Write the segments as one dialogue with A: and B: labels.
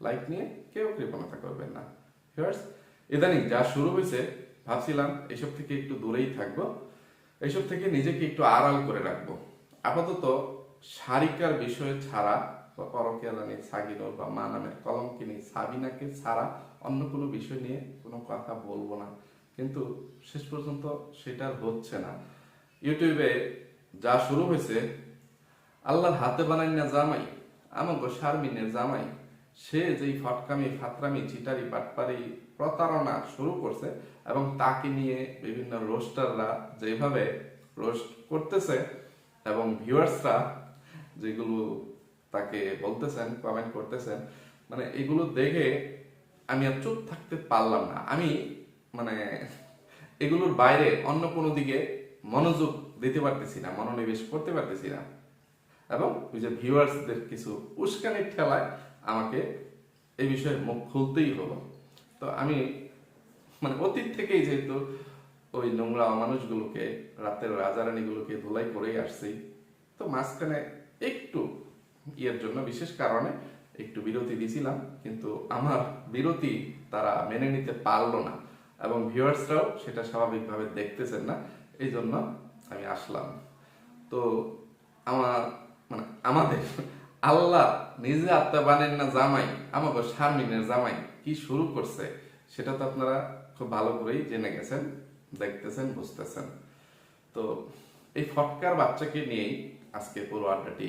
A: Like নিয়ে কেউ কৃপণতা করবেন না। ইদানিং যা শুরু হয়েছে, ভাবছিলাম এসব থেকে একটু দূরেই থাকব। এসব থেকে নিজেকে একটু আড়াল করে রাখব। আপাতত সারিকার বিষয় ছাড়া বা পরকিয়া সাগিনুর বা মা নামের কলঙ্কিনী সাবিনাকে ছাড়া অন্য কোনো বিষয় নিয়ে কোনো কথা বলব না। কিন্তু শেষ পর্যন্ত সেটা হচ্ছে না। ইউটিউবে যা শুরু হয়েছে, আল্লাহর হাতে বানাই না জামাই আমাকে শারমিনের জামাই সে যেই ফটকামি, ফাতরামি চিটারি পাটপারি প্রতারণা শুরু করছে এবং তাকে নিয়ে বিভিন্ন রোস্টাররা যেভাবে রোস্ট করতেছে এবং ভিউয়ার্সরা যেগুলো তাকে বলতেছেন কমেন্ট করতেছেন মানে এগুলো দেখে আমি আর চুপ থাকতে পারলাম না। আমি মানে এগুলোর বাইরে অন্য কোনো দিকে মনোযোগ দিতে পারতেছি না, মনোনিবেশ করতে পারতেছি না। এবং ওই যে ভিউয়ার্সদের কিছু উস্কানির ঠেলায় আমাকে এই বিষয়ে মুখ খুলতেই হলো। তো আমি মানে অতীত থেকেই যেহেতু ওই নোংরা মানুষগুলোকে, রাতের রাজারানীগুলোকে ধুলাই করেই আসছি, তো মাঝখানে একটু ইয়ের জন্য, বিশেষ কারণে একটু বিরতি দিছিলাম, কিন্তু আমার বিরতি তারা মেনে নিতে পারল না এবং ভিউয়ার্সরাও সেটা স্বাভাবিকভাবে দেখতেছেন না এই জন্য আমি আসলাম। তো আমার মানে আমাদের আল্লাহ নিজে আত্মা বানেন না জামাই আমাকে শারমিনের জামাই, কি শুরু করছে? সেটা তো আপনারা খুব ভালো করেই জেনে গেছেন, দেখতেছেন, বুঝতেছেন। তো এই ফটকার বাচ্চাকে নিয়েই আজকে পুরো আড্ডাটি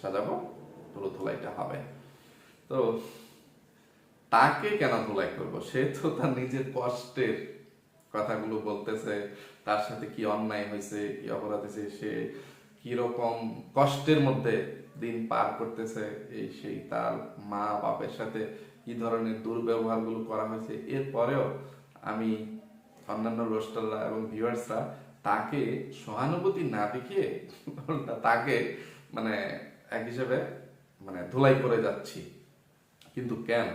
A: সাজাবো, পুরো ধুলাইটা হবে। তো তাকে কেন ধুলাই করব? সে তো তার নিজের কষ্টের কথাগুলো বলতেছে, তার সাথে কি অন্যায় হয়েছে, কি অপরাধ হয়েছে, সে কীরকম কষ্টের মধ্যে দিন পার করতেছে এই সেই তার মা বাপের সাথে কি ধরনের দুর্ব্যবহারগুলো করা হয়েছে। এরপরেও আমি অন্যান্য রোস্টাররা এবং ভিউয়ার্সরা তাকে সহানুভূতি না দেখিয়ে তাকে মানে এক হিসেবে মানে ধুলাই করে যাচ্ছি। কিন্তু কেন?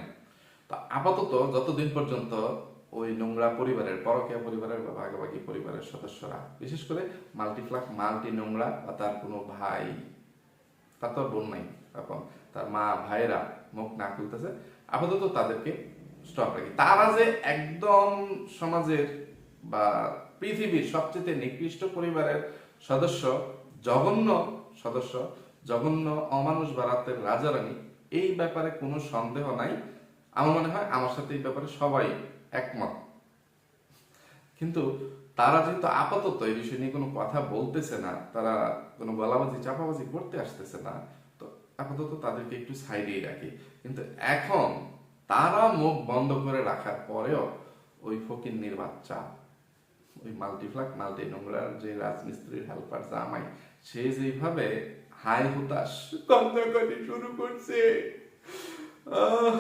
A: তো আপাতত যতদিন পর্যন্ত ওই নোংরা পরিবারের, পরকীয়া পরিবারের বা ভাগাভাগি পরিবারের সদস্যরা, বিশেষ করে মাল্টিফ্লাক, মাল্টি নোংরা বা তার কোনো ভাই তার তো বোন নাই এখন। তার মা, ভাইয়েরা মুখ না খুলতেছে। আপাতত তাদেরকে স্টপ রাখি। তারা যে একদম সমাজের বা পৃথিবীর সবচেয়ে নিকৃষ্ট পরিবারের সদস্য, জঘন্য সদস্য, জঘন্য অমানুষ ভারতের রাজা রানী এই ব্যাপারে কোনো সন্দেহ নাই। আমার মনে হয় আমার সাথে এই ব্যাপারে সবাই একমত। কিন্তু তারা যেহেতু আপাতত এই বিষয় নিয়ে কোনো কথা বলতেছে না তারা কোনো গলাবাজি চাপাবাজি করতে আসতেছে না তো আপাতত তাদেরকে একটু সাইডেই রাখি। কিন্তু এখন তারা মুখ বন্ধ করে রাখার পরেও ওই ফকিন্নির বাচ্চা ওই মাল্টিফ্লাক মাল্টি নোংরার যে রাজমিস্ত্রির হেল্পার জামাই সে যেভাবে হাই হুতাশ কন্দাকাটি শুরু করছে। আহ,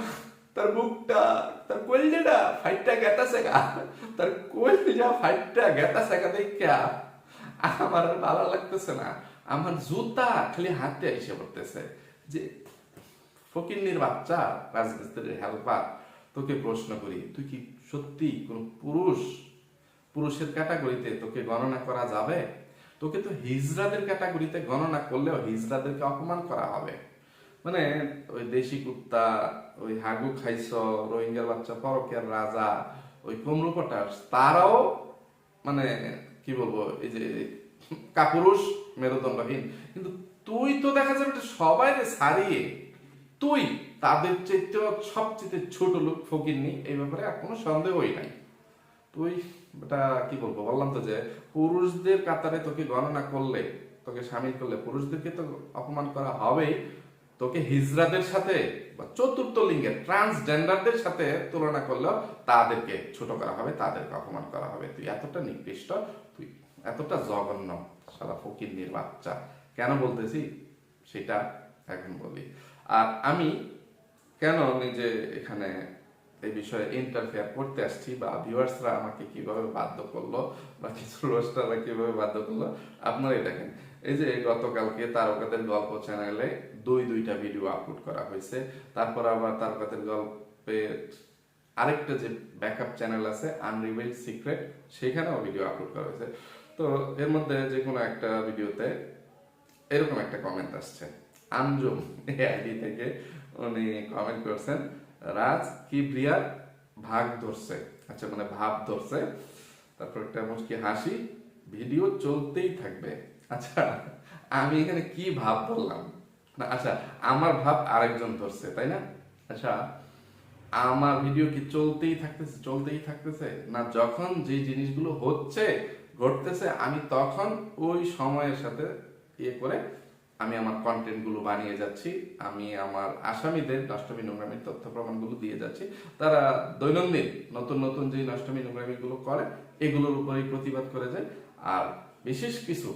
A: তার বুকটা তার কলজেটা ফাইটটা গেতাছে গা তার কলজা ফাইটটা গেতাছে গা দেখা আমার আর ভালো লাগতেছে না। আমার জুতা খালি হাতে এসে পড়তেছে। যে, ফকিন্নির বাচ্চা, রাজমিস্ত্রির হেল্পার তোকে প্রশ্ন করি, তুই কি সত্যি কোন পুরুষ? পুরুষের ক্যাটাগরিতে তোকে গণনা করা যাবে? তোকে তো হিজরাদের ক্যাটাগরিতে গণনা করলেও হিজড়াদেরকে অপমান করা হবে। মানে ওই দেশি কুত্তা ওই হাগু খাইছ রোহিঙ্গার বাচ্চা পরকের রাজা, ওই কুমড়ু পটাস তারাও মানে কি বলব, এই যে কাপুরুষ মেরুদণ্ডহীন। কিন্তু তুই তো দেখা যাবে সবাই সারিয়ে তুই তাদের চাইতেও সবচেয়ে ছোট লোক ফকিরনি এই ব্যাপারে আর কোনো সন্দেহই নাই। তুই এটা কি বলব, বললাম তো যে পুরুষদের কাতারে তোকে গণনা করলে, তোকে সামিল করলে পুরুষদেরকে তো অপমান করা হবেই তোকে হিজরাদের সাথে বা চতুর্থ লিঙ্গের ট্রান্সজেন্ডারদের সাথে তুলনা করলেও তাদেরকে ছোট করা হবে, তাদেরকে অপমান করা হবে। তুই এতটা নিকৃষ্ট, তুই এতটা জঘন্য সারা ফকির বাচ্চা। কেন বলতেছি? সেটা এখন বলি। আর আমি কেন নিজে এখানে এই বিষয়ে ইন্টারফেয়ার করতে আসছি বা ভিউয়ার্সরা আমাকে কীভাবে বাধ্য করল বা কিছু রোস্টাররা কীভাবে বাধ্য করল আপনারাই দেখেন এই যে গতকালকে তারকাদের গল্প চ্যানেলে দুই, দুইটা ভিডিও আপলোড করা হয়েছে। তারপর আবার তারকাদের গল্পের আরেকটা যে ব্যাকআপ চ্যানেল আছে আনরিভেল সিক্রেট সেখানেও ভিডিও আপলোড করা হয়েছে। তো এর মধ্যে যে কোনো একটা ভিডিওতে এরকম একটা কমেন্ট আসছে। আঞ্জুম এই আইডি থেকে উনি কমেন্ট করছেন, রাজ, কি কিবরিয়ার ভাগ ধরছে। আচ্ছা মানে ভাব ধরছে। তারপর একটা মুশকি হাসি? ভিডিও চলতেই থাকবে। আচ্ছা আমি এখানে কি ভাব বললাম না আচ্ছা আমার ভাব আরেকজন ধরছে, তাই না? আচ্ছা আমার ভিডিও কি চলতেই থাকতেছে চলতেই থাকতেছে? না, যখন যে জিনিসগুলো হচ্ছে, ঘটতেছে, আমি তখন ওই সময়ের সাথে ইয়ে করে আমি আমার কন্টেন্টগুলো বানিয়ে যাচ্ছি, আমি আমার আসামিদের নষ্টমী নোংরামির তথ্য প্রমাণগুলো দিয়ে যাচ্ছি। তারা দৈনন্দিন নতুন নতুন যে নষ্টমী নোংরামি গুলো করে, এগুলোর উপরেই প্রতিবাদ করে যায়। আর বিশেষ কিছু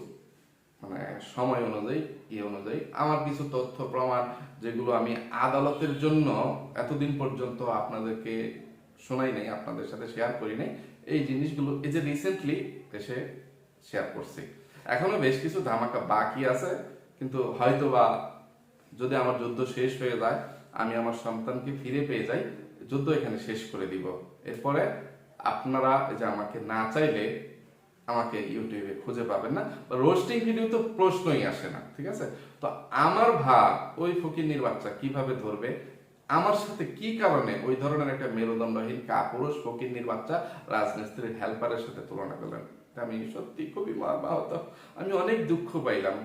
A: মানে সময় অনুযায়ী ইয়ে অনুযায়ী। আমার কিছু তথ্য, প্রমাণ যেগুলো আমি আদালতের জন্য এতদিন পর্যন্ত আপনাদেরকে শোনাই নাই, আপনাদের সাথে শেয়ার করি নাই, এই জিনিসগুলো এই যে রিসেন্টলি এসে শেয়ার করছি। এখনও বেশ কিছু ধামাকা বাকি আছে, কিন্তু হয়তো বা যদি আমার যুদ্ধ শেষ হয়ে যায়, আমি আমার সন্তানকে ফিরে পেয়ে যাই, যুদ্ধ এখানে শেষ করে দিব। এরপরে আপনারা যে আমাকে না চাইলে আমাকে ইউটিউবে খুঁজে পাবেন না রোস্টিং ভিডিও তো প্রশ্নই আসে না, ঠিক আছে? তো আমার ভাব ওই ফকিরনির বাচ্চা কীভাবে ধরবে? আমার সাথে কি কারণে ওই ধরনের একটা মেরুদণ্ডহীন কাপুরুষ ফকিরনির বাচ্চা রাজমিস্ত্রির হেল্পারের সাথে তুলনা করলেন? আমি সত্যি খুবই মর্মাহত। আমি অনেক দুঃখ পাইলাম।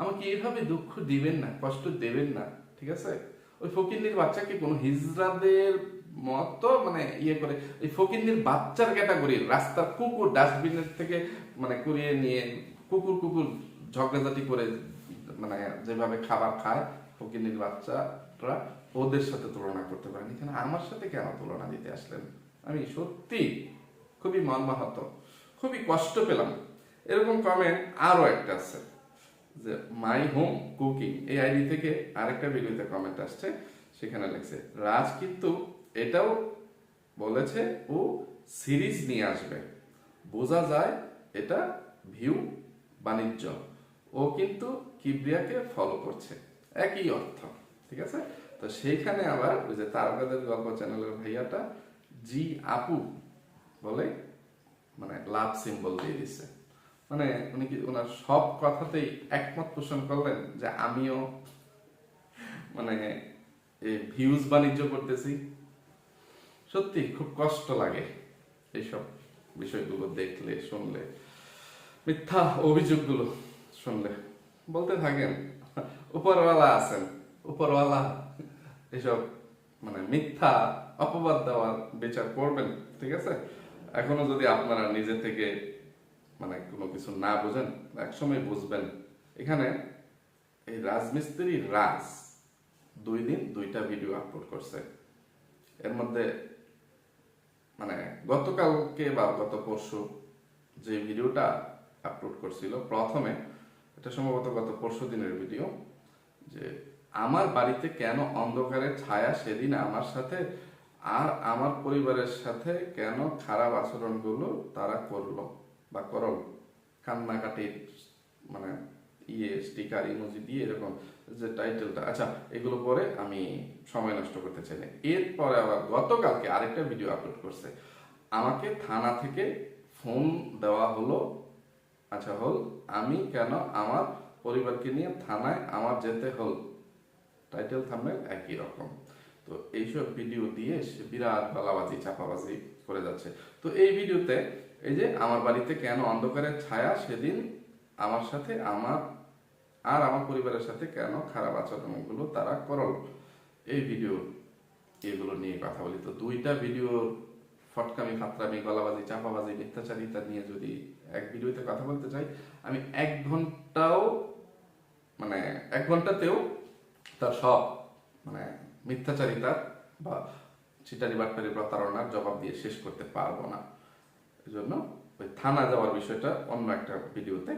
A: আমাকে এভাবে দুঃখ দিবেন না, কষ্ট দেবেন না, ঠিক আছে? ওই ফকিরনির বাচ্চাকে কোনো হিজড়াদের মতো মানে ইয়ে করে, ওই ফকিরনির বাচ্চার ক্যাটাগরির রাস্তার কুকুর ডাস্টবিনের থেকে মানে কুড়িয়ে নিয়ে, কুকুর কুকুর ঝগড়াঝাটি করে মানে যেভাবে খাবার খায় ফকিরনির বাচ্চারা, ওদের সাথে তুলনা করতে পারেন। এখানে আমার সাথে কেন তুলনা দিতে আসলেন? আমি সত্যি খুবই মর্মাহত, খুবই কষ্ট পেলাম। এরকম কমেন্ট আরও একটা আছে, যে মাই হোম কুকিং এই আইডি থেকে আরেকটা ভিডিওতে কমেন্ট আসছে, সেখানে লেখছে, রাজ কিন্তু এটাও বলেছে ও সিরিজ নিয়ে আসবে। বোঝা যায় এটা ভিউ বাণিজ্য। ও কিন্তু কিবরিয়াকে ফলো করছে। একই অর্থ, ঠিক আছে? তো সেইখানে আবার ওই যে তারকাদের গল্প চ্যানেলের ভাইয়াটা জি আপু বলে মানে লাভ সিম্বল দিয়ে দিচ্ছে মানে উনি কি ওনার সব কথাতেই একমত পোষণ করলেন যে আমিও মানে ভিউজ বাণিজ্য করতেছি। সত্যি খুব কষ্ট লাগে এইসব বিষয়গুলো দেখলে, শুনলে। মিথ্যা অভিযোগগুলো শুনলে। বলতে থাকেন, উপরওয়ালা আছেন, উপরওয়ালা এসব মানে মিথ্যা অপবাদ দেওয়ার বিচার করবেন, ঠিক আছে? এখনও যদি আপনারা নিজে থেকে মানে কোনো কিছু না বোঝেন, একসময় বুঝবেন। এখানে এই রাজমিস্ত্রি রাজ দুই দিন দুইটা ভিডিও আপলোড করছে। এর মধ্যে মানে গতকালকে বা গত পরশু যে ভিডিওটা আপলোড করছিল, প্রথমে এটা সম্ভবত গত পরশু দিনের ভিডিও, যে আমার বাড়িতে কেন অন্ধকারের ছায়া সেদিন আমার সাথে আর আমার পরিবারের সাথে কেন খারাপ আচরণগুলো তারা করল বা করল? কান্নাকাটির মানে ইয়ে স্টিকার, ইমোজি দিয়ে এরকম যে টাইটেলটা। আচ্ছা এগুলো পরে আমি সময় নষ্ট করতে চাই না। এরপরে আবার গতকালকে আরেকটা ভিডিও আপলোড করছে। আমাকে থানা থেকে ফোন দেওয়া হলো আচ্ছা হল, আমি কেন আমার পরিবারকে নিয়ে থানায় আমার যেতে হল? টাইটেল থামবে একই রকম। তো এইসব ভিডিও দিয়ে সে বিরাট গালাবাজি চাপাবাজি করে যাচ্ছে। তো এই ভিডিওতে এই যে আমার বাড়িতে কেন অন্ধকারের ছায়া সেদিন আমার সাথে আমার আর আমার পরিবারের সাথে কেন খারাপ আচরণগুলো তারা করল? এই ভিডিও এগুলো নিয়ে কথা বলি। তো দুইটা ভিডিও ফটকামি, ফাতরামি, গলাবাজি, চাপাবাজি মিথ্যাচারিতা নিয়ে যদি এক ভিডিওতে কথা বলতে চাই, আমি এক ঘন্টাও মানে এক ঘন্টাতেও তার সব মানে মিথ্যাচারিতা বা চিটারি বাটপারি প্রতারণার জবাব দিয়ে শেষ করতে পারব না। এই জন্য ওই থানা যাওয়ার বিষয়টা অন্য একটা ভিডিওতে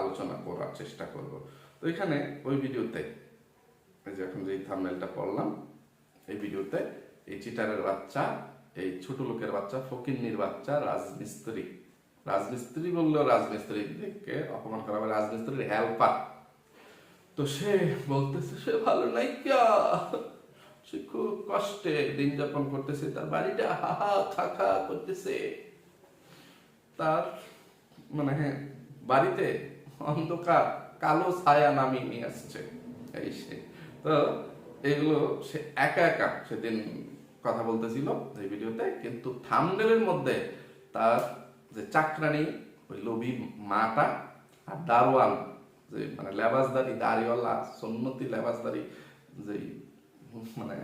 A: আলোচনা করার চেষ্টা করব। তো এখানে ওই ভিডিওতে এই যে এখন যে থামনেলটা পড়লাম এই ভিডিওতে এই চিটারের বাচ্চা এই ছোট লোকের বাচ্চা ফকিন্নির বাচ্চা রাজমিস্ত্রি। রাজমিস্ত্রি বললেও রাজমিস্ত্রি রাজমিস্ত্রিকে অপমান করা হবে রাজমিস্ত্রির হেল্পার তো সে বলতেছে সে ভালো নাই কিয়া সে খুব কষ্টে দিন যাপন করতেছে তার বাড়িটা হাহা খাখা করতেছে। তার মানে হ্যাঁ, বাড়িতে অন্ধকার কালো ছায়া নামিয়ে নিয়ে আসছে। এই সে। তো এগুলো সে একা একা সেদিন কথা বলতেছিল এই ভিডিওতে, কিন্তু থামনেলের মধ্যে তার যে চাকরানি ওই লোভী মাটা আর দারোয়ান, যে মানে লেবাসদারি, দাড়িওয়ালা, সন্নতি লেবাসদারি, যে মানে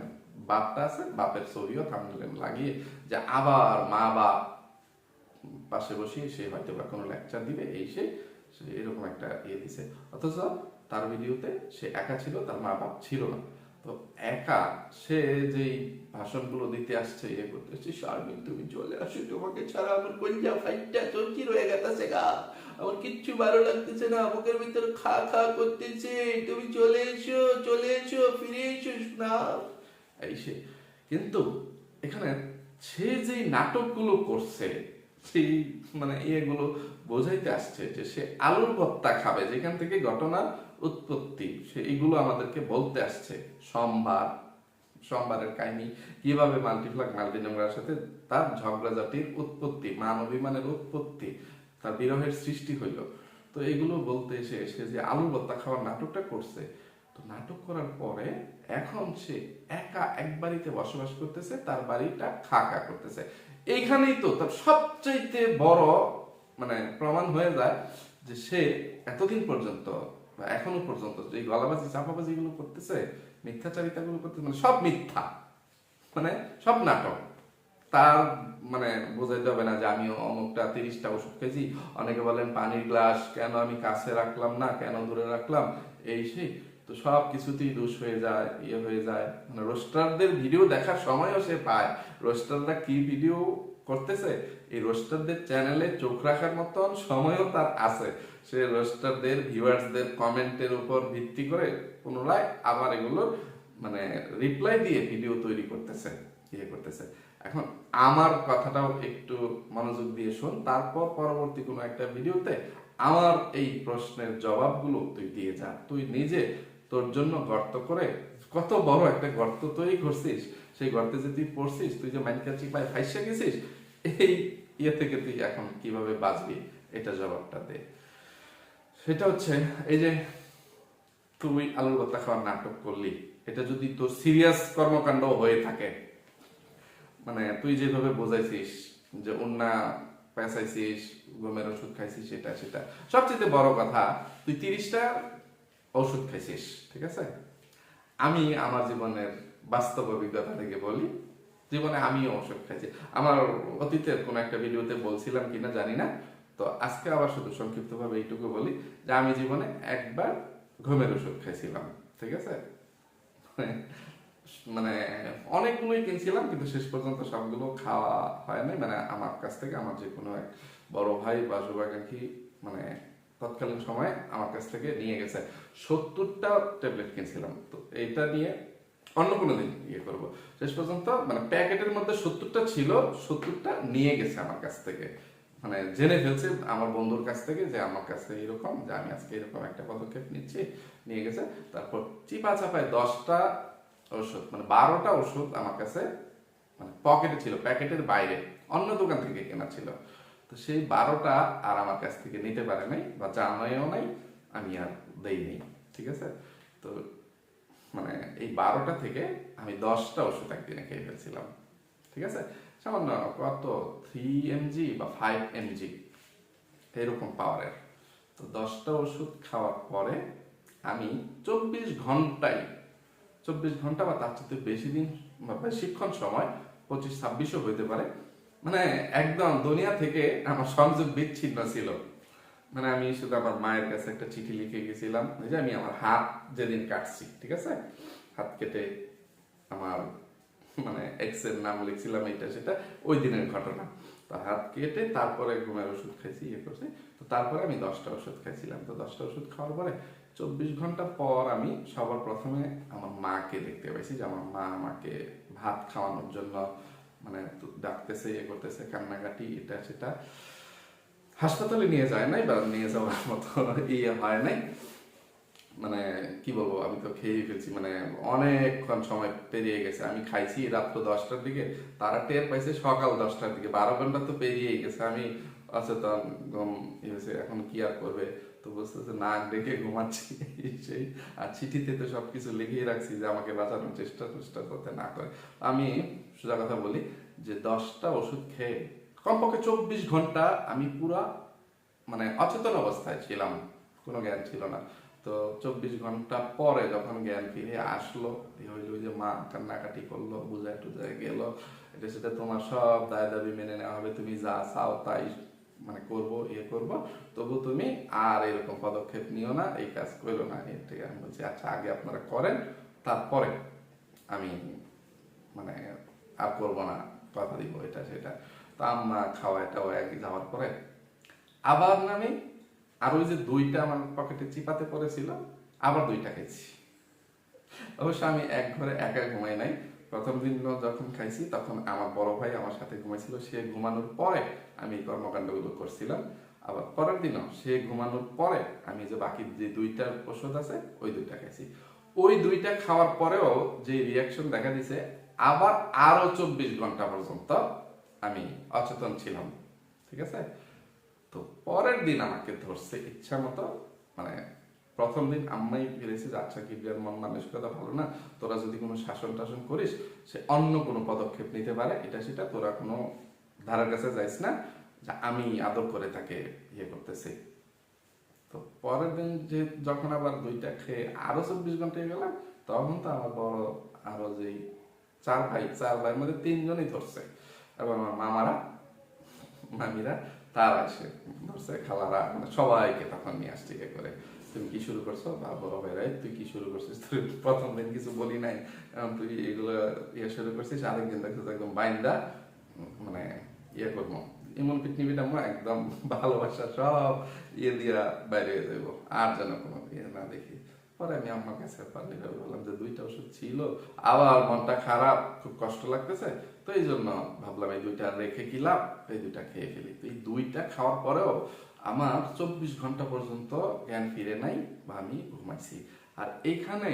A: বাপটা আছে, বাপের ছবিও থামনেলে লাগিয়ে যে আবার মা বাপ পাশে বসিয়ে সে হয়তো বা কোনো লেকচার দিবে, এই সে এরকম একটা ইয়ে দিছে। অথচ তার ভিডিওতে সে একা ছিল, তার মা বাপ ছিল না। তো একা সে যেই ভাষণগুলো দিতে আসছে ইয়ে করতে আসছে শারমিন তুমি চলে আসো, তোমাকে ছাড়া আমার কঞ্জা ফাইটটা চলছি রয়ে গেছে গা। আমার কিচ্ছু ভালো লাগতেছে না, বুকের ভিতর খা খা করতেছে। তুমি চলে এসো চলে এসো, ফিরে এসো, না। এই সে। কিন্তু এখানে সে যে নাটকগুলো করছে সেই মানে ইয়েগুলো বোঝাইতে আসছে যে সে আলুর ভর্তা খাবে, যেখান থেকে ঘটনার উৎপত্তি। সে এগুলো আমাদেরকে বলতে আসছে। সোমবার সোমবারের কাহিনী, কীভাবে মাল্টিপ্লাক মাল্টিনাম্বারের সাথে তার ঝগড়াঝাটির উৎপত্তি, মান অভিমানের উৎপত্তি, তার বিরহের সৃষ্টি হইল। তো এগুলো বলতে এসে সে যে আলু ভর্তা খাওয়ার নাটকটা করছে, তো নাটক করার পরে এখন সে একা এক বাড়িতে বসবাস করতেছে, তার বাড়িটা খাকা করতেছে। এইখানেই তো, তার সবচাইতে বড় মানে প্রমাণ হয়ে যায় যে সে এতদিন পর্যন্ত বা এখনও পর্যন্ত যে গলাবাজি, চাপাবাজি গুলো করতেছে মিথ্যাচারিতা গুলো করতেছে মানে সব মিথ্যা। মানে সব নাটক। তার মানে বোঝাইতে হবে না যে আমি অমুকটা তিরিশটা ওষুধ খেয়েছি, অনেকে বলেন পানির গ্লাস, কেন আমি কাছে রাখলাম না, কেন দূরে রাখলাম, এই সেই। তো সব কিছুতেই দোষ হয়ে যায় ইয়ে হয়ে যায়। মানে রোস্টারদের ভিডিও দেখার সময়ও সে পায়। রোস্টাররা কি ভিডিও করতেছে? এই রোস্টারদের চ্যানেলে চোখ রাখার মতন সময়ও তার আছে। সে রোস্টারদের, ভিউয়ার্সদের কমেন্টের উপর ভিত্তি করে পুনরায় আবার এগুলো মানে রিপ্লাই দিয়ে ভিডিও তৈরি করতেছে ইয়ে করতেছে। এখন আমার কথাটাও একটু মনোযোগ দিয়ে শোন, তারপর পরবর্তী কোনো একটা ভিডিওতে আমার এই প্রশ্নের জবাবগুলো তুই দিয়ে যা। তুই নিজে তোর জন্য গর্ত করে, কত বড় একটা গর্ত তৈরি করছিস? সেই গর্তে যে তুই পড়ছিস, তুই যে মাইনকা চিপায় ফাইসা গেছিস, এই ইয়ে থেকে তুই এখন কীভাবে বাঁচবি? এটা জবাবটা দে। সেটা হচ্ছে, এই যে তুই আলুর ভর্তা খাওয়ার নাটক করলি, এটা যদি তোর সিরিয়াস কর্মকাণ্ড হয়ে থাকে মানে তুই যেভাবে বোঝাইছিস যে অন্যা পেঁচাইছিস, গমের ওষুধ খাইছিস, সেটা সেটা, সবচেয়ে বড় কথা, তুই তিরিশটা ওষুধ খাইছিস ঠিক আছে? আমি আমার জীবনের বাস্তব অভিজ্ঞতা থেকে বলি, জীবনে আমিও ওষুধ খাইছি। আমার অতীতের কোন একটা ভিডিওতে বলছিলাম কিনা জানি না, তো আজকে আবার শুধু সংক্ষিপ্তভাবে এইটুকু বলি যে আমি জীবনে একবার ঘুমের ওষুধ খাইছিলাম, ঠিক আছে? মানে অনেকগুলোই কিনছিলাম, কিন্তু শেষ পর্যন্ত সবগুলো খাওয়া হয় নাই। মানে আমার কাছ থেকে আমার যে কোনো এক বড় ভাই বা শুভাকাঙ্ক্ষী মানে তৎকালীন সময় আমার কাছ থেকে নিয়ে গেছে। সত্তরটা ট্যাবলেট কিনছিলাম। তো এইটা নিয়ে অন্য কোনো দিন ইয়ে করব। শেষ পর্যন্ত মানে প্যাকেটের মধ্যে সত্তরটা ছিল, সত্তরটা নিয়ে গেছে আমার কাছ থেকে। মানে জেনে ফেলছে আমার বন্ধুর কাছ থেকে যে আমার কাছে এরকম, যে আমি আজকে এরকম একটা পদক্ষেপ নিচ্ছি, নিয়ে গেছে। তারপর চিপা চাপায় দশটা ওষুধ মানে বারোটা ওষুধ আমার কাছে মানে পকেটে ছিল, প্যাকেটের বাইরে, অন্য দোকান থেকে কেনা ছিল। তো সেই বারোটা আর আমার কাছ থেকে নিতে পারে নাই বা জানাইও নাই, আমি আর দেই নেই, ঠিক আছে? তো মানে এই বারোটা থেকে আমি দশটা ওষুধ একদিনে খেয়ে ফেলছিলাম, ঠিক আছে? সামান্য কত? থ্রি এমজি বা ফাইভ এমজি এরকম পাওয়ারের তো দশটা ওষুধ খাওয়ার পরে আমি চব্বিশ ঘন্টায়, চব্বিশ ঘণ্টা বা তার চেয়ে বেশি দিন বা বেশিক্ষণ সময় পঁচিশ ছাব্বিশও হইতে পারে মানে একদম দুনিয়া থেকে আমার সংযোগ বিচ্ছিন্ন ছিল। মানে আমি শুধু আমার মায়ের কাছে একটা চিঠি লিখে গেছিলাম যে আমি আমার হাত যেদিন কাটছি, ঠিক আছে? হাত কেটে আমার মানে এক্সের নাম লিখছিলাম এটা সেটা, ওই দিনের ঘটনা। তো হাত কেটে তারপরে ঘুমের ওষুধ খাইছি ইয়ে করছি। তো তারপরে আমি দশটা ওষুধ খাইছিলাম। তো দশটা ওষুধ খাওয়ার পরে চব্বিশ ঘণ্টা পর আমি সবার প্রথমে আমার মাকে দেখতে পাইছি যে আমার মা আমাকে ভাত খাওয়ানোর জন্য মানে ডাকতেছে ইয়ে করতেছে, কান্নাকাটি, এটা সেটা। হাসপাতালে নিয়ে যায় নাই বা নিয়ে যাওয়ার মতো ইয়ে হয় নাই। মানে কি বলব, আমি তো খেয়েই ফেলছি। মানে অনেকক্ষণ সময় পেরিয়ে গেছে। আমি খাইছি রাত্র দশটার দিকে, তারা টের পাইছে সকাল দশটার দিকে। বারো ঘণ্টা তো পেরিয়েই গেছে। আমি অচেতন গম হয়েছে। এখন কি আর করবে? তো বুঝতেছে নাক ডেকে ঘুমাচ্ছি। সেই, আর চিঠিতে তো সবকিছু লিখেই রাখছি যে আমাকে বাঁচানোর চেষ্টা চেষ্টা করতে না করে। আমি সোজা কথা বলি, যে দশটা ওষুধ খেয়ে কমপক্ষে চব্বিশ ঘণ্টা আমি পুরা মানে অচেতন অবস্থায় ছিলাম, কোনো জ্ঞান ছিল না। তো চব্বিশ ঘণ্টা পরে যখন জ্ঞান ফিরে আসলো হইল যে মা কান্নাকাটি করল, বুঝায় টুজায় গেল, এটা সেটা তোমার সব দায় দাবি মেনে নেওয়া হবে, তুমি যা চাও তাই মানে করব ইয়ে করব। তবু তুমি আর এরকম পদক্ষেপ নিও না, এই কাজ করো না, এর থেকে আমি বলছি আচ্ছা আগে আপনারা করেন, তারপরে আমি মানে আর করব না কথা দিব এটা সেটা। তো আম্মা খাওয়া, এটাও এক যাওয়ার পরে আবার নামি, আর ওই যে দুইটা আমার পকেটে চিপাতে পড়েছিল, আবার দুইটা খেয়েছি অবশ্য আমি এক ঘরে একা ঘুমাই নাই। প্রথম দিন যখন খাইছি, তখন আমার বড় ভাই আমার সাথে ঘুমাইছিল, সে ঘুমানোর পরে আমি এই কর্মকাণ্ডগুলো করছিলাম। আবার পরের দিনও সে ঘুমানোর পরে আমি যে বাকি যে দুইটা ওষুধ আছে, ওই দুইটা খাইছি। ওই দুইটা খাওয়ার পরেও যে রিয়াকশন দেখা দিছে আবার আরও চব্বিশ ঘণ্টা পর্যন্ত আমি অচেতন ছিলাম, ঠিক আছে? তো পরের দিন আমাকে ধরছে ইচ্ছা মতো মানে প্রথম দিন আম্মাই ফিরেছি, যে আচ্ছা কিবরিয়ার মন মানসিকতা ভালো না? তোরা যদি কোনো শাসন টাসন করিস, সে অন্য কোনো পদক্ষেপ নিতে পারে, এটা সেটা তোরা কোনো ধারার কাছে যাইস না, যে আমি আদর করে তাকে ইয়ে করতেছি। তো পরের দিন যে যখন আবার দুইটা খেয়ে আরও চব্বিশ ঘন্টায় গেলাম তখন তো আমার বড় আরও যেই চার ভাই, চার ভাইয়ের মধ্যে তিনজনই ধরছে। এবং আমার মামারা, মামিরা, তারা এসে ধরছে খালারা মানে সবাইকে তখন নিয়ে আসছে ইয়ে করে। তুমি কি শুরু করছ? বা বড় ভাইরাই তুই কি শুরু করছিস? তুই প্রথম দিন কিছু বলি নাই। তুই এগুলো ইয়ে শুরু করছিস আরেকদিন দেখছিস একদম বাইন্দা মানে ইয়ে করব। এমন পৃথিবীটা আমরা একদম ভালোবাসা সব ইয়ে দিয়া বাইরে হয়ে যাব আর যেন কোনো ইয়ে না দেখি। পরে আমি আমার কাছে পারলি বললাম যে দুইটা ওষুধ ছিল, আবার মনটা খারাপ, খুব কষ্ট লাগতেছে, তো এই জন্য ভাবলাম এই দুইটা রেখে লাভ? এই দুইটা খেয়ে ফেলি। তো এই দুইটা খাওয়ার পরেও আমার চব্বিশ ঘণ্টা পর্যন্ত জ্ঞান ফিরে নাই, বা আমি ঘুমাইছি। আর এইখানে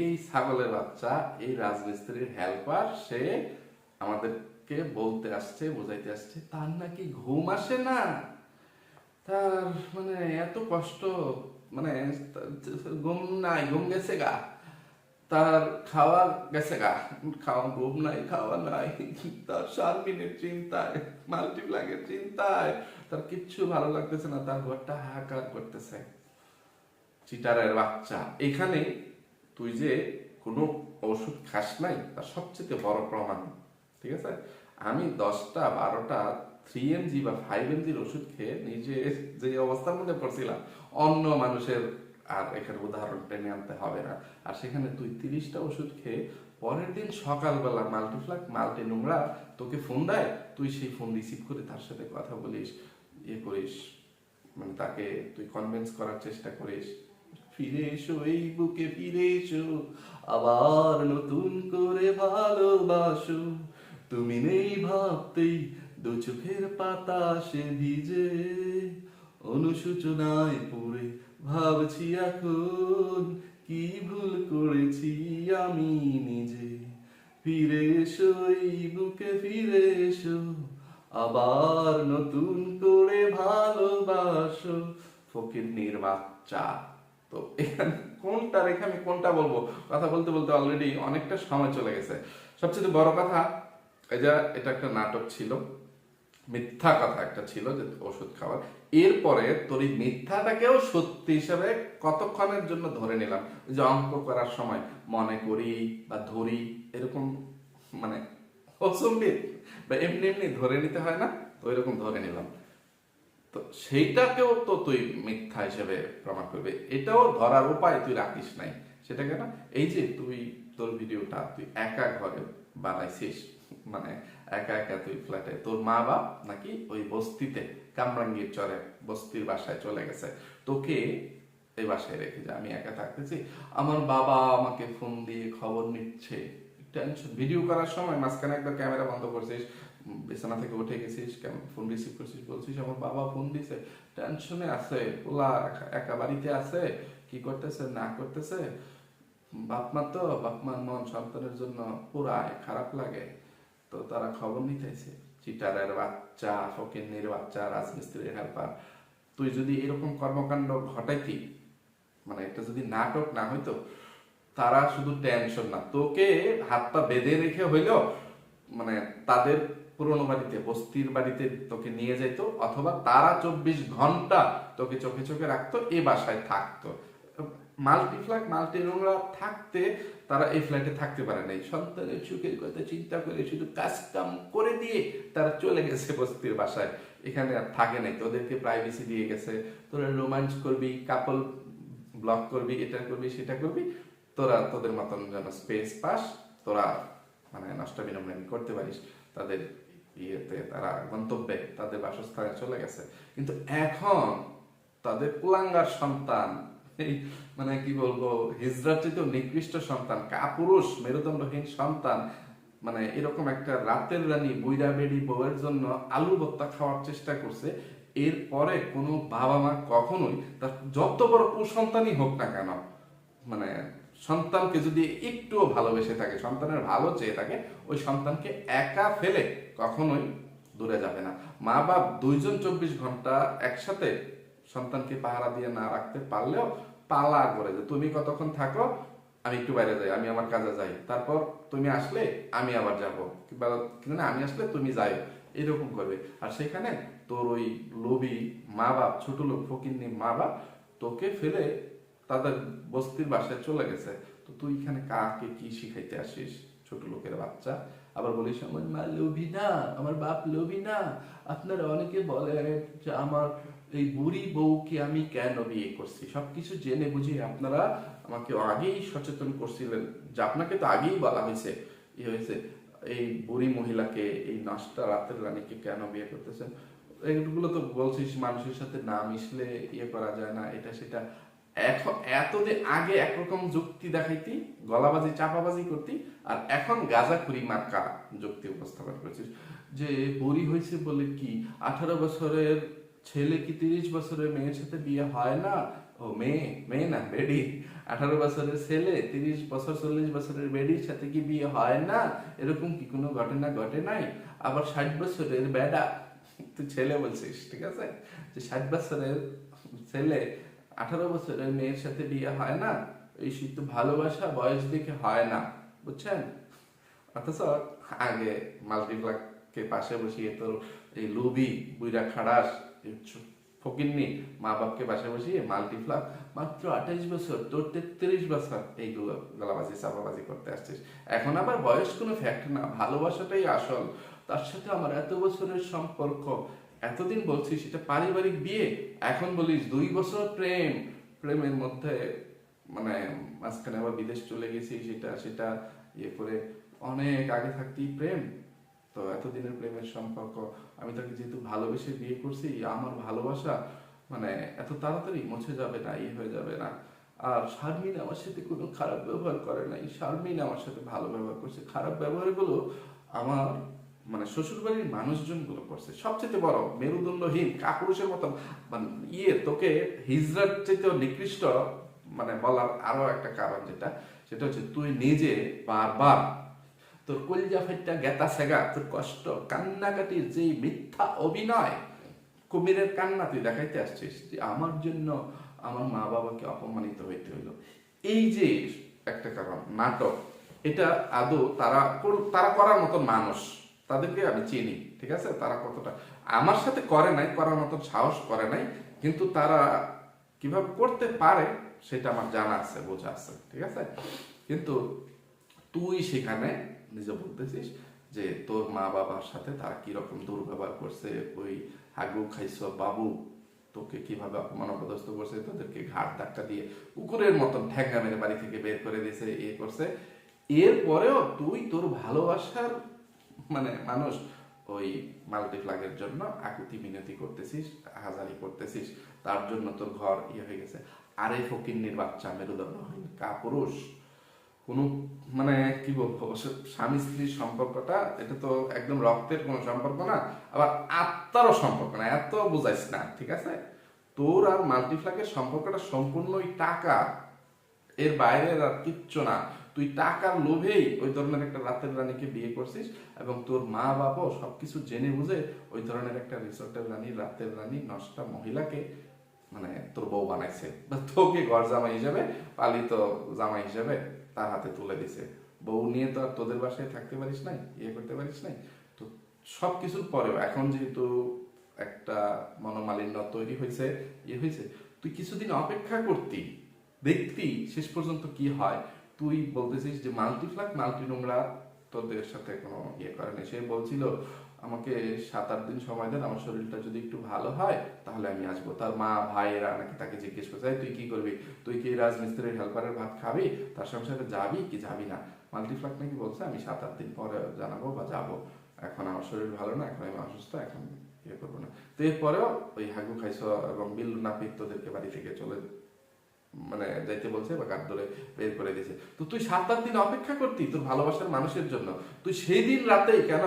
A: এই ছাগলের বাচ্চা, এই রাজমিস্ত্রির হেল্পার সে আমাদেরকে বলতে আসছে, বোঝাইতে আসছে, তার নাকি ঘুম আসে না। তার মানে এত কষ্ট মানে ঘুম নাই, ঘুম গেছে গা। তার খাওয়া গেছে গা। খাওয়া, ঘুম নাই, খাওয়া নাই। তার শারমিনের চিন্তায় মাল্টিপ্লাগের চিন্তায়। তার কিচ্ছু ভালো লাগতেছে না, তার ঘরটা হাহাকার করতেছে। চিটারের বাচ্চা। এখানে তুই যে কোনো ওষুধ খাস নাই, তার সবচেয়ে বড় প্রমাণ। ঠিক আছে? আমি দশটা, বারোটা থ্রি এমজি বা ফাইভ এমজির ওষুধ খেয়ে নিজে যে অবস্থার মধ্যে পড়ছিলাম অন্য মানুষের আর এখানে উদাহরণ টেনে আনতে হবে না। আর সেখানে তুই তিরিশটা ওষুধ খেয়ে পরের দিন সকালবেলা মাল্টিফ্লাক মাল্টি নোংরা তোকে ফোন দেয়, তুই সেই ফোন রিসিভ করে তার সাথে কথা বলিস ইয়ে করিস মানে তাকে তুই কনভিন্স করার চেষ্টা করিস। ফিরে এসো এই বুকে, ফিরে এসো, আবার নতুন করে ভালোবাসো। তুমি নেই ভাবতেই দু চোখের পাতা সে ভিজে। অনুসূচনায় পড়ে ভাবছি এখন, কি ভুল করেছি আমি নিজে? ফিরে এসো, এই বুকে ফিরে এসো, আবার নতুন করে ভালোবাসো। ফকির বাচ্চা তো এখানে কোনটা রেখে আমি কোনটা বলব? কথা বলতে বলতে অলরেডি অনেকটা সময় চলে গেছে। সবচেয়ে বড় কথা যে, এটা একটা নাটক ছিল। মিথ্যা কথা একটা ছিল যে ওষুধ খাওয়ার। এরপরে তোর এই মিথ্যাটাকেও সত্যি হিসাবে কতক্ষণের জন্য ধরে নিলাম? যে অঙ্ক করার সময় মনে করি বা ধরি, এরকম মানে অসম্বিত। বা এমনি এমনি ধরে নিতে হয় না, তো ওইরকম ধরে নিলাম। তো সেইটাকেও তো তুই মিথ্যা হিসেবে প্রমাণ করবে। এটাও ধরার উপায় তুই রাখিস নাই। সেটা কেন এই যে তুই তোর ভিডিওটা তুই একা ঘরে বানাইছিস মানে একা একা তুই ফ্ল্যাটে তোর মা বাপ নাকি ওই বস্তিতে, কামরাঙ্গীর চরে, বস্তির বাসায় চলে গেছে। তোকে এই বাসায় রেখে যে, আমি একা থাকতেছি। আমার বাবা আমাকে ফোন দিয়ে খবর নিচ্ছে। টেনশন ভিডিও করার সময় মাঝখানে একবার ক্যামেরা বন্ধ করছিস বিছানা থেকে উঠে গেছিস ফোন রিসিভ করছিস, বলছিস, আমার বাবা ফোন দিছে। টেনশনে আছে ওলা একা- বাড়িতে আছে, কি করতেছে, না করতেছে? বাপ মা তো বাপমার মন সন্তানের জন্য পুরাই খারাপ লাগে। তো তারা খবর নিতেছে, চিটারের বাচ্চা, ফকিন্নির বাচ্চা, রাজমিস্ত্রির হেল্পার তুই যদি এরকম কর্মকাণ্ড ঘটাইতি মানে এটা যদি নাটক না হইতো, তারা শুধু টেনশন না। তোকে হাত পা বেঁধে রেখে হইলেও মানে তাদের পুরনো বাড়িতে, বস্তির বাড়িতে তোকে নিয়ে যেত অথবা তারা চব্বিশ ঘণ্টা তোকে চোখে চোখে রাখতো, এ বাসায় থাকতো। মাল্টি ফ্ল্যাট মাল্টি রুমরা থাকতে তারা এই ফ্ল্যাটে থাকতে পারে নাই। সন্তানের সুখের কথা চিন্তা করে শুধু কাজ কাম করে দিয়ে তারা চলে গেছে বস্তির বাসায়। এখানে আর থাকে নাই। তোদেরকে প্রাইভেসি দিয়ে গেছে। তোরা রোমান্স করবি কাপল ব্লগ করবি, এটা করবি, সেটা করবি। তোরা তোদের মতন যেন স্পেস পাস, তোরা মানে নষ্ট বিনম্বনী করতে পারিস। তাদের ইয়েতে তারা গন্তব্যে, তাদের বাসস্থানে চলে গেছে। কিন্তু এখন তাদের কুলাঙ্গার সন্তান মানে কি বলব হিজরাচিত নিকৃষ্ট সন্তান, কাপুরুষ, মেরুদণ্ডহীন সন্তান। মানে এরকম একটা রাতের রানী বুইরা বেড়ি বউয়ের জন্য আলু ভর্তা খাওয়ার চেষ্টা করছে। এরপরে কোনো বাবা মা কখনোই তার যত বড় কুসন্তানই হোক না কেন মানে সন্তানকে যদি একটুও ভালোবেসে থাকে, সন্তানের ভালো চেয়ে থাকে, ওই সন্তানকে একা ফেলে কখনোই দূরে যাবে না। মা বাপ দুইজন চব্বিশ ঘণ্টা একসাথে সন্তানকে পাহারা দিয়ে না রাখতে পারলেও পালা করে যে তুমি কতক্ষণ থাকো, আমি একটু বাইরে যাই, আমি আমার কাজে যাই। তারপর তুমি আসলে আমি আবার যাব। কিংবা কিন্তু আমি আসলে তুমি যাই। এরকম করবে। আর সেখানে তোর ওই লোভী মা বাপ ছোট লোক, ফকিন্নি মা বাপ তোকে ফেলে তাদের বস্তির বাসায় চলে গেছে। তো তুই এখানে কাকে কি শিখাইতে আসিস? ছোট লোকের বাচ্চা। আবার বলিস, আমার মা লোভী না, আমার বাপ লোভী না। আপনারা অনেকে বলেন যে, আমার এই বুড়ি বউকে আমি কেন বিয়ে করছি? সবকিছু জেনে বুঝে আপনারা আমাকে আগেই সচেতন করছিলেন। যে আপনাকে তো আগেই বলা হয়েছে। ইয়ে হয়েছে? এই বুড়ি মহিলাকে এই নষ্টা রাতের রানীকে কেন বিয়ে করতেছেন? এগুলো তো বলছিস, মানুষের সাথে না মিশলে ইয়ে করা যায় না, এটা সেটা। এখন এতদিন আগে একরকম যুক্তি দেখাইতি, গলাবাজি, চাপাবাজি করতি, আর এখন গাজাখুরি মার্কা যুক্তি উপস্থাপন করছিস। যে বুড়ি হয়েছে বলে কি? আঠারো বছরের ছেলে কি তিরিশ বছরের মেয়ের সাথে বিয়ে হয় না? ও, মেয়ে মেয়ে না, বেডি। আঠারো বছরের ছেলে, তিরিশ বছর, চল্লিশ বছরের বেডির সাথে কি বিয়ে হয় না? এরকম কি কোনো ঘটনা ঘটে নাই? আবার ষাট বছরের বেডা তুই ছেলে বলছিস, ঠিক আছে? যে ষাট বছরের ছেলে, আঠারো বছরের মেয়ের সাথে বিয়ে হয় না? এই শুধু ভালোবাসা, বয়স দেখে হয় না, বুঝছেন? অথচ আগে মাল্টিপ্লাককে পাশে বসিয়ে তোর এই লুবি বুইরা খাড়াস ফকিন্নি, মা বাপকে পাশে বসিয়ে মাল্টিপ্লাক মাত্র আঠাইশ বছর, তোর তেত্রিশ বছর এইগুলো গলাবাজি চাপাবাজি করতে আসছিস। এখন আবার বয়স কোনো ফ্যাক্ট না, ভালোবাসাটাই আসল। তার সাথে আমার এত বছরের সম্পর্ক, এতদিন বলছিস এটা পারিবারিক বিয়ে, এখন বলিস দুই বছর প্রেম। প্রেমের মধ্যে মানে মাঝখানে আবার বিদেশ চলে গেছি, সেটা সেটা ইয়ে করে অনেক আগে থাকতেই প্রেম। তো এতদিনের প্রেমের সম্পর্ক, আমি তাকে যেহেতু ভালোবেসে বিয়ে করছি, আমার ভালোবাসা মানে এত তাড়াতাড়ি মুছে যাবে না ইয়ে হয়ে যাবে না। আর শারমিন আমার সাথে কোনো খারাপ ব্যবহার করে নাই। শারমিন আমার সাথে ভালো ব্যবহার করছে। খারাপ ব্যবহারগুলো আমার মানে শ্বশুরবাড়ির মানুষজনগুলো করছে। সবচেয়ে বড় মেরুদণ্ডহীন কাপুরুষের মতো মানে ইয়ে তোকে হিজরার চাইতেও নিকৃষ্ট মানে বলার আরও একটা কারণ যেটা, সেটা হচ্ছে তুই নিজে বারবার তোর কলজা ফেটটা গেতা সেগা তোর কষ্ট কান্নাকাটির যে মিথ্যা অভিনয়, কুমিরের কান্না তুই দেখাইতে আসছিস যে আমার জন্য আমার মা বাবাকে অপমানিত হইতে হইল। এই যে একটা কারণ, নাটক, এটা আদৌ তারা তারা করার মতন মানুষ, তাদেরকে আমি চিনি, ঠিক আছে? তারা কতটা, আমার সাথে করে নাই, করার মতন সাহস করে নাই, কিন্তু তারা কীভাবে করতে পারে সেটা আমার জানা আছে, বোঝা আছে, ঠিক আছে? কিন্তু তুই সেখানে নিজে বলতেছিস যে তোর মা বাবার সাথে তারা কীরকম দুর্ব্যবহার করছে, ওই হাগু খাইছ, বাবু তোকে কীভাবে অপমান অপদস্থ করছে, তোদেরকে ঘাট ধাক্কা দিয়ে কুকুরের মতন ঠ্যাঙ্গা মেরে বাড়ি থেকে বের করে দিয়েছে, এ করছে। এরপরেও তুই তোর ভালোবাসার মানে মানুষ ওই মাল্টিপ্লাগের জন্য আকুতি মিনতি করতেছিস, হাজারি করতেছিস, তার জন্য তোর ঘর ইয়ে হয়ে গেছে। আরে ফকিন্নির বাচ্চা মেরুদণ্ডহীন কাপুরুষ। কোনো মানে কি বলব স্বামী স্ত্রীর সম্পর্কটা, এটা তো একদম রক্তের কোনো সম্পর্ক না, আবার আত্মারও সম্পর্ক না, এত বুঝাইস না, ঠিক আছে? তোর আর মাল্টিফ্লাকের সম্পর্কটা সম্পূর্ণই টাকা, এর বাইরে আর কিচ্ছু না। তুই টাকার লোভেই ওই ধরনের একটা রাতের রানীকে বিয়ে করছিস এবং তোর মা বাবাও সবকিছু জেনে বুঝে ওই ধরনের একটা রিসোর্টের রানী, রাতের রানী, নষ্টা মহিলাকে মানে তোর বউ বানাইছে। বা তোকে ঘর জামাই হিসাবে, পালিত জামাই হিসেবে। তার হাতে তুলে দিছে। বউ নিয়ে তো আর তোদের বাসায় থাকতে পারিস নাই ইয়ে করতে পারিস নাই। তো সব কিছুর পরেও এখন যেহেতু একটা মনোমালিন্য তৈরি হয়েছে ইয়ে হয়েছে তুই কিছুদিন অপেক্ষা করতি, দেখতি শেষ পর্যন্ত কি হয়। তুই বলতেছিস যে মাল্টিফ্লাক মাল্টি নোংরা তোদের সাথে কোনো ইয়ে করে সে বলছিল আমাকে সাত আট দিন সময় দেন আমার শরীরটা যদি একটু ভালো হয় তাহলে আমি আসব। তার মা ভাইয়েরা নাকি তাকে জিজ্ঞেস করছে "এই, তুই কি করবি? তুই কি রাজমিস্ত্রির হেল্পারের ভাত খাবি? তার সংসারে যাবি কি যাবি না? মাল্টিফ্লাক নাকি বলছে আমি সাত আট দিন পরে জানাব বা যাব। এখন আমার শরীর ভালো না এখন আমি অসুস্থ এখন ইয়ে করব না। তো এরপরেও ওই হাগু খাইছো এবং বিল্লু নাপিত তোদেরকে বাড়ি থেকে চলে মানে যাইতে বলছে বা কাঠ ধরে বের করে দিয়েছে। তো তুই সাত আট দিন অপেক্ষা করতি তোর ভালোবাসার মানুষের জন্য। তুই সেই দিন রাতেই কেন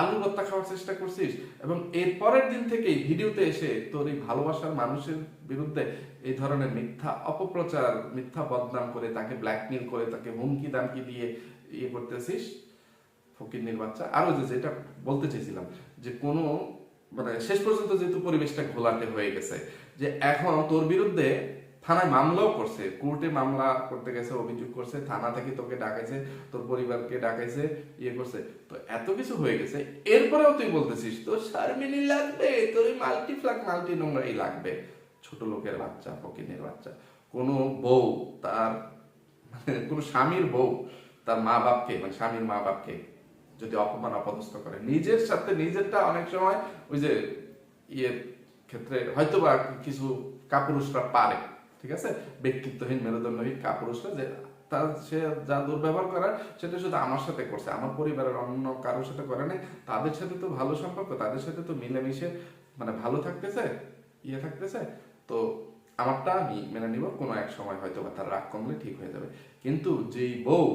A: আলু ভর্তা খাওয়ার চেষ্টা করছিস? এবং এর পরের দিন থেকেই ভিডিওতে এসে তোর এই ভালোবাসার মানুষের বিরুদ্ধে এই ধরনের মিথ্যা অপপ্রচার, মিথ্যা বদনাম করে তাকে ব্ল্যাকমেল করে, তাকে হুমকি দামকি দিয়ে ইয়ে করতেছিস? ফকিরনির বাচ্চা। আরও যে যেটা বলতে চেয়েছিলাম যে কোনো মানে শেষ পর্যন্ত যেহেতু পরিবেশটা ঘোলাটে হয়ে গেছে, যে এখন তোর বিরুদ্ধে থানায় মামলাও করছে, কোর্টে মামলা করতে গেছে, অভিযোগ করছে, থানা থেকে তোকে ডাকাইছে, তোর পরিবারকে ডাকাইছে ইয়ে করছে। তো এত কিছু হয়ে গেছে, এরপরেও তুই বলতেছিস, তোর শারমিনি লাগবে, তোর মাল্টিফ্লাক মাল্টি নোংরাই লাগবে। ছোট লোকের বাচ্চা, ফকিনের বাচ্চা। কোনো বউ তার মানে কোনো স্বামীর বউ তার মা বাপকে মানে স্বামীর মা বাপকে যদি অপমান অপদস্থ করে, নিজের সাথে নিজেরটা অনেক সময় ওই যে ইয়ের ক্ষেত্রে হয়তো বা কিছু কাপুরুষরা পারে। ঠিক আছে? ব্যক্তিত্বহীন মেরুদণ্ডহীন কাপুরুষরা যে তার সে যা দুর্ব্যবহার করার সেটা শুধু আমার সাথে করছে। আমার পরিবারের অন্য কারোর সাথে করে নাই। তাদের সাথে তো ভালো সম্পর্ক, তাদের সাথে তো মিলেমিশে মানে ভালো থাকতেছে ইয়ে থাকতেছে। তো আমারটা আমি মেনে নিব, কোনো এক সময় হয়তো বা তার রাগ কমলে ঠিক হয়ে যাবে। কিন্তু যেই বউ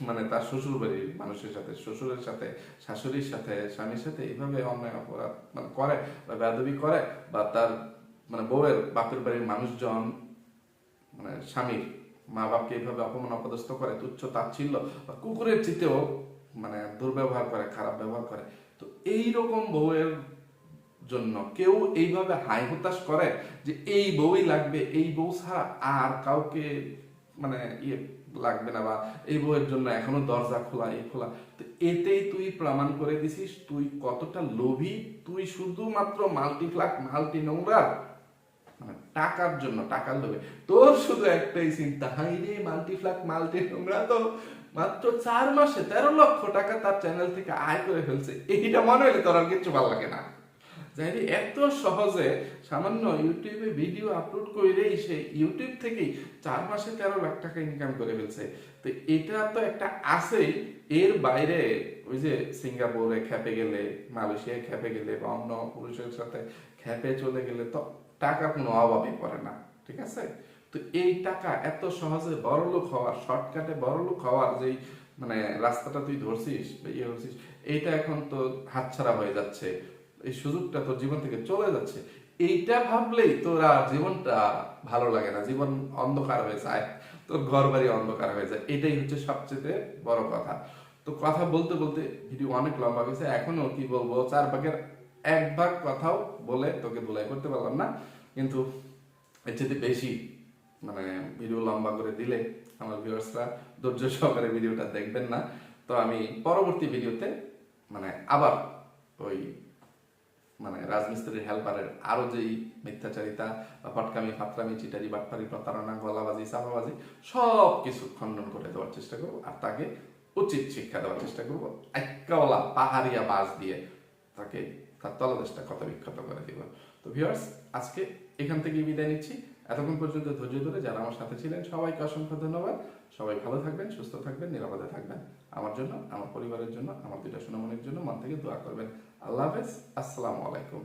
A: মানে তার শ্বশুর বাড়ির মানুষের সাথে, শ্বশুরের সাথে, শাশুড়ির সাথে, স্বামীর সাথে এইভাবে অন্যায় অপরাধ মানে করে বা বেদবি করে বা তার মানে বউয়ের বাপের বাড়ির মানুষজন মানে স্বামীর মা বাপকে এইভাবে অপমান, অপদস্থ করে, তুচ্ছ তাচ্ছিল্য, বা কুকুরের চিতেও মানে দুর্ব্যবহার করে, খারাপ ব্যবহার করে। তো এই রকম বউয়ের জন্য কেউ এইভাবে হাই হতাশ করে যে এই বউই লাগবে, এই বউ ছাড়া আর কাউকে মানে ইয়ে লাগবে না বা এই বউয়ের জন্য এখনও দরজা খোলা, এই খোলা। তো এতেই তুই প্রমাণ করে দিছিস, তুই কতটা লোভী, তুই শুধুমাত্র মাল্টিফ্লাক মাল্টি নোংরা টাকার জন্য, টাকার লোভে। তোর শুধু একটাই চিন্তা, হাই রে মাল্টিফ্লাক মাল্টি নোংরা তো মাত্র চার মাসে তেরো লক্ষ টাকা তার চ্যানেল থেকে আয় করে ফেলছে। এইটা মনে হলে তোর আর কিছু ভালো লাগে না। যাই এত সহজে সামান্য ইউটিউবে ভিডিও আপলোড করেই সে ইউটিউব থেকেই চার মাসে তেরো লাখ টাকা ইনকাম করে ফেলছে। তো এটা তো একটা আছেই। এর বাইরে ওই যে সিঙ্গাপুরে খেপে গেলে, মালয়েশিয়ায় খেপে গেলে বা অন্য পুরুষের সাথে খেপে চলে গেলে তো টাকা কোনো অভাবই পড়ে না, ঠিক আছে? তো এই টাকা এত সহজে বড়লোক হওয়ার, শর্টকাটে বড়লোক হওয়ার যেই মানে রাস্তাটা তুই ধরছিস বা ইয়ে করছিস, এইটা এখন তো হাতছাড়া হয়ে যাচ্ছে। এই সুযোগটা তোর জীবন থেকে চলে যাচ্ছে। এইটা ভাবলেই তোর আর জীবনটা ভালো লাগে না। জীবন অন্ধকার হয়ে যায়, তোর ঘর বাড়ি অন্ধকার হয়ে যায়। এটাই হচ্ছে সবচেয়ে বড় কথা। তো কথা বলতে বলতে ভিডিও অনেক লম্বা গেছে এখনও কি বলব? চার ভাগের এক ভাগ কথাও বলে, তোকে ধুলাই করতে পারলাম না। কিন্তু এর চেয়ে বেশি মানে ভিডিও লম্বা করে দিলে আমার ভিউয়ার্সরা ধৈর্য সহকারে ভিডিওটা দেখবেন না। তো আমি পরবর্তী ভিডিওতে মানে আবার ওই মানে রাজমিস্ত্রির হেল্পারের আরও যেই মিথ্যাচারিতা বা ফটকামি ফাতরামি, চিটারি, বাটপারি, প্রতারণা, গলাবাজি চাপাবাজি সব কিছু খণ্ডন করে দেওয়ার চেষ্টা করব। আর তাকে উচিত শিক্ষা দেওয়ার চেষ্টা করব। একাওয়ালা পাহাড়িয়া বাস দিয়ে তাকে তার তলদেশটা ক্ষত বিক্ষত করে দিব তো ভিউয়ার্স আজকে এখান থেকে বিদায় নিচ্ছি। এতক্ষণ পর্যন্ত ধৈর্য ধরে যারা আমার সাথে ছিলেন, সবাইকে অসংখ্য ধন্যবাদ। সবাই ভালো থাকবেন, সুস্থ থাকবেন, নিরাপদে থাকবেন। আমার জন্য, আমার পরিবারের জন্য, আমার দুইটা সুনামনের জন্য মন থেকে দোয়া করবেন। আল্লাহ হাফেজ, আসসালামু আলাইকুম।